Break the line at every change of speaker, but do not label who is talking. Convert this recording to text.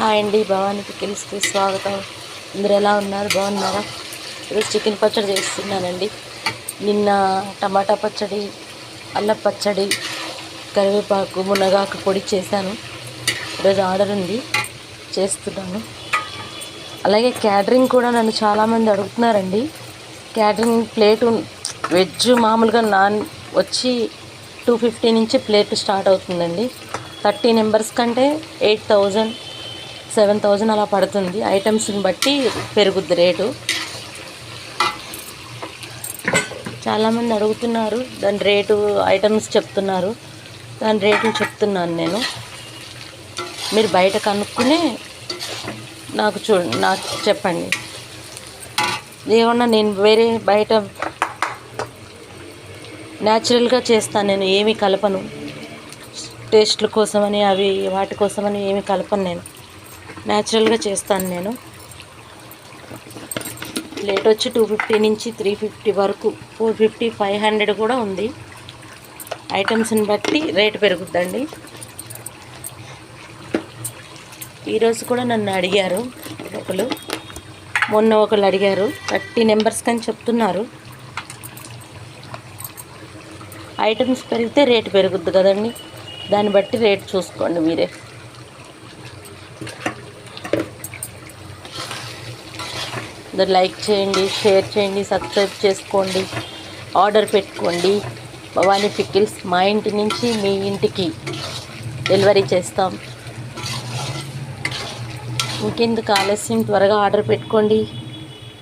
Hi అండి భవానీ పికిల్స్కి స్వాగతం. అందరు ఎలా ఉన్నారు? బాగున్నారా? ఈరోజు చికెన్ పచ్చడి చేస్తున్నానండి. నిన్న టమాటా పచ్చడి అల్లం పచ్చడి కరివేపాకు మునగాకు పొడి చేశాను. ఈరోజు ఆర్డర్ ఉంది చేస్తున్నాను. అలాగే క్యాటరింగ్ కూడా నన్ను చాలామంది అడుగుతున్నారండి. క్యాటరింగ్ ప్లేట్ వెజ్ మామూలుగా నాన్ వచ్చి టూ ఫిఫ్టీ నుంచి ప్లేట్ స్టార్ట్ అవుతుందండి. థర్టీ మెంబర్స్ కంటే ఎయిట్ థౌజండ్ సెవెన్ థౌజండ్ అలా పడుతుంది. ఐటమ్స్ని బట్టి పెరుగుద్ది రేటు. చాలామంది అడుగుతున్నారు దాని రేటు ఐటమ్స్ చెప్తున్నారు. దాని రేట్లు చెప్తున్నాను నేను. మీరు బయట కనుక్కునే నాకు చూ నాకు చెప్పండి. ఏమన్నా నేను వేరే బయట న్యాచురల్గా చేస్తాను నేను ఏమీ కలపను. టేస్ట్ల కోసమని అవి వాటి కోసమని ఏమీ కలపను నేను. న్యాచురల్గా చేస్తాను నేను. ప్లేట్ వచ్చి టూ ఫిఫ్టీ నుంచి త్రీ ఫిఫ్టీ వరకు ఫోర్ ఫిఫ్టీ ఫైవ్ హండ్రెడ్ కూడా ఉంది. ఐటమ్స్ని బట్టి రేటు పెరుగుద్దండి. ఈరోజు కూడా నన్ను అడిగారు ఒకరు మొన్న ఒకళ్ళు అడిగారు థర్టీ నెంబర్స్ కానీ చెప్తున్నారు. ఐటమ్స్ పెరిగితే రేటు పెరుగుద్ది కదండి. దాన్ని బట్టి రేట్ చూసుకోండి మీరే. లైక్ చేయండి షేర్ చేయండి సబ్స్క్రైబ్ చేసుకోండి ఆర్డర్ పెట్టుకోండి. భవానీ పికిల్స్ మా ఇంటి నుంచి మీ ఇంటికి డెలివరీ చేస్తాం. ఇంకెందుకు ఆలస్యం? త్వరగా ఆర్డర్ పెట్టుకోండి.